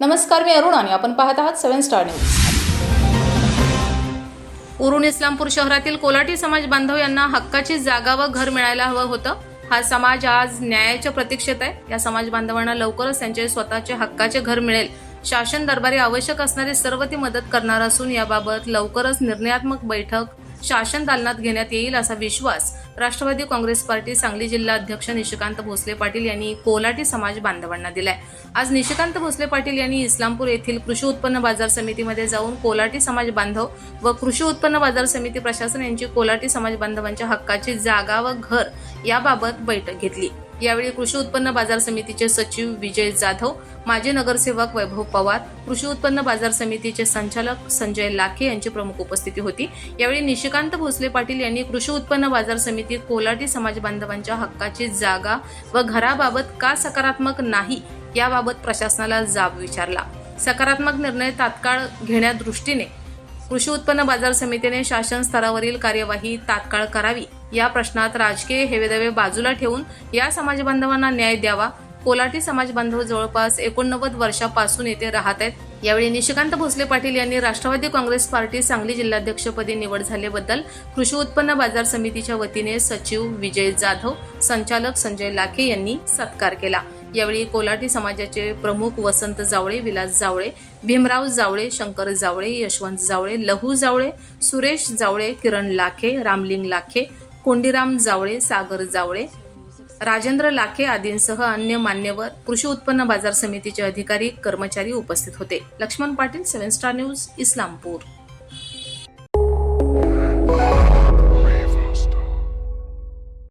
नमस्कार मी अरुण आणि आपण पाहत आहात seven star news. Urun Islampur शहरातील कोलाटी समाज बांधव यांना हक्काची जागा व घर मिळायला हवं होतं. हा समाज आज न्यायाच्या प्रतीक्षेत आहे. या समाज बांधवांना लवकरच त्यांचे स्वतःचे हक्काचे घर मिळेल. शासन दरबारी आवश्यक असणारी सर्व ती मदत करणार असून याबाबत लवकरच निर्णयात्मक बैठक शासन दालनात घेण्यात येईल असा विश्वास राष्ट्रवादी काँग्रेस पार्टी सांगली जिल्हा अध्यक्ष निशिकांत भोसले पाटील यांनी कोलाटी समाज बांधवांना दिलाय. आज निशिकांत भोसले पाटील यांनी इस्लामपूर येथील कृषी उत्पन्न बाजार समितीमध्ये जाऊन कोलाटी समाज बांधव व कृषी उत्पन्न बाजार समिती प्रशासन यांची कोलाटी समाज बांधवांच्या हक्काची जागा व घर याबाबत बैठक घेतली. यावेळी कृषी उत्पन्न बाजार समितीचे सचिव विजय जाधव माजी नगरसेवक वैभव पवार कृषी उत्पन्न बाजार समितीचे संचालक संजय लाखे यांची प्रमुख उपस्थिती होती. यावेळी निशिकांत भोसले पाटील यांनी कृषी उत्पन्न बाजार समिती येथील कोलाटी समाज बांधवांच्या हक्काची जागा व घराबाबत का सकारात्मक नाही याबाबत प्रशासनाला जाब विचारला. सकारात्मक निर्णय तात्काळ घेण्यादृष्टीने कृषी उत्पन्न बाजार समितीने शासन स्तरावरील कार्यवाही तात्काळ करावी या प्रश्नात राजकीय हेवेदावे बाजूला ठेवून या समाज बांधवांना न्याय द्यावा. कोलाटी समाज बांधव जवळपास एकोणनव्वद वर्षापासून येथे राहत आहेत. यावेळी निशिकांत भोसले पाटील यांनी राष्ट्रवादी काँग्रेस पार्टी सांगली जिल्हाध्यक्षपदी निवड झाल्याबद्दल कृषी उत्पन्न बाजार समितीच्या वतीने सचिव विजय जाधव संचालक संजय लाखे यांनी सत्कार केला. यावेळी कोलाटी समाजाचे प्रमुख वसंत जावळे विलास जावळे भीमराव जावळे शंकर जावळे यशवंत जावळे लहू जावळे सुरेश जावळे किरण लाखे रामलिंग लाखे कोंडीराम जावळे सागर जावळे राजेंद्र लाखे आदींसह अन्य मान्यवर कृषी उत्पन्न बाजार समितीचे अधिकारी कर्मचारी उपस्थित होते. Laxman Patil seven star news Islampur.